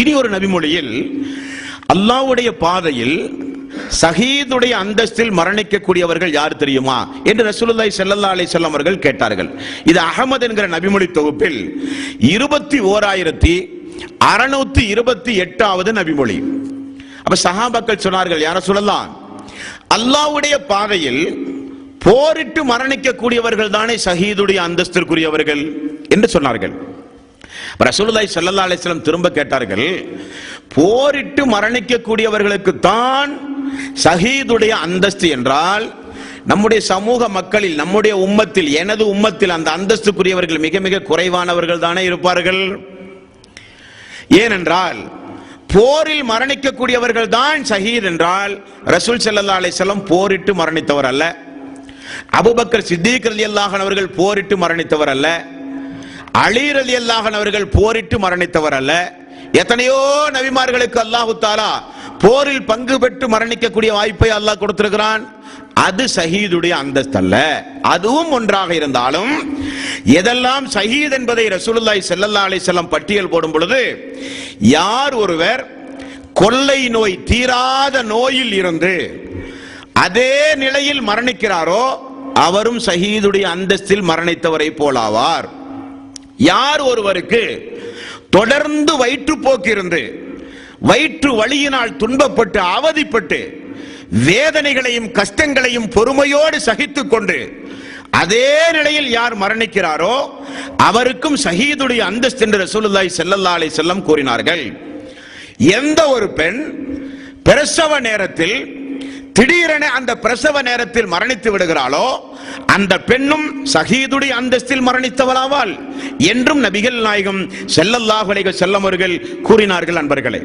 இனி ஒரு நபிமொழியில் அல்லாவுடைய பாதையில் சஹீதுடைய அந்தஸ்தில் மரணிக்கக்கூடியவர்கள் யார் தெரியுமா? என்று ரசூலுல்லாய் செல்லல்லா அலை செல்லம் அவர்கள் கேட்டார்கள். இது அகமது என்கிற நபிமொழி தொகுப்பில் இருபத்தி ஓராயிரத்தி அறுநூத்தி இருபத்தி எட்டாவது நபிமொழி. அப்ப சஹாபாக்கள் சொன்னார்கள் யார சொல்லலாம் அல்லாஹ்வுடைய பாதையில் போரிட்டு மரணிக்கக்கூடியவர்கள் தானே ஷஹீதுடைய அந்தஸ்திற்குரியவர்கள்? என்று சொன்னார்கள். ரசூலுல்லாய் சல்லா அலைஹி திரும்ப கேட்டார்கள் போரிட்டு மரணிக்கக்கூடியவர்களுக்கு தான் சஹீதுடைய அந்தஸ்து என்றால் நம்முடைய சமூக மக்களில் நம்முடைய உம்மத்தில் எனது உம்மத்தில் அந்த அந்தஸ்துக்குரியவர்கள் மிக மிக குறைவானவர்கள் தானே இருப்பார்கள்? ஏனென்றால் போரில் மரணிக்கக்கூடியவர்கள் தான் சஹீத் என்றால் ரசூல் சல்லா அலைஹி போரிட்டு மரணித்தவர் அல்ல. அபுபக்கர் சித்திக் ரலியல்லாஹு அவர்கள் போரிட்டு மரணித்தவர் அல்ல. அலி அல்லாஹன் அவர்கள் போரிட்டு மரணித்தவர் அல்ல. எத்தனையோ நபிமார்களுக்கு அல்லாஹு தாலா போரில் பங்கு பெற்று மரணிக்கக்கூடிய வாய்ப்பை அல்லாஹ் கொடுத்திருக்கிறான். அது ஷஹீதுடைய அந்தஸ்து அல்ல. அதுவும் ஒன்றாக இருந்தாலும் எதெல்லாம் சஹீத் என்பதை ரசூலுல்லாய் செல்லல்லா அலைஹி பட்டியல் போடும் பொழுது யார் ஒருவர் கொள்ளை நோய் தீராத நோயில் இருந்து அதே நிலையில் மரணிக்கிறாரோ அவரும் ஷஹீதுடைய அந்தஸ்தில் மரணித்தவரை போலாவார். யார் ஒருவருக்கு தொடர்ந்து வயிற்றுப்போக்கு இருந்து வயிற்று வழியினால் துன்பப்பட்டு அவதிப்பட்டு வேதனைகளையும் கஷ்டங்களையும் பொறுமையோடு சகித்துக் கொண்டு அதே நிலையில் யார் மரணிக்கிறாரோ அவருக்கும் ஷஹீதுடைய அந்தஸ்து என்று ரசூலுல்லாய் செல்லல்லா அலை செல்லம் கூறினார்கள். எந்த ஒரு பெண் பிரசவ நேரத்தில் திடீரென அந்த பிரசவ நேரத்தில் மரணித்து விடுகிறாளோ அந்த பெண்ணும் சஹீதுடைய அந்தஸ்தில் மரணித்தவளாவாள் என்றும் நபிகள் நாயகம் ஸல்லல்லாஹு செல்லம் அவர்கள் கூறினார்கள் அன்பர்களே.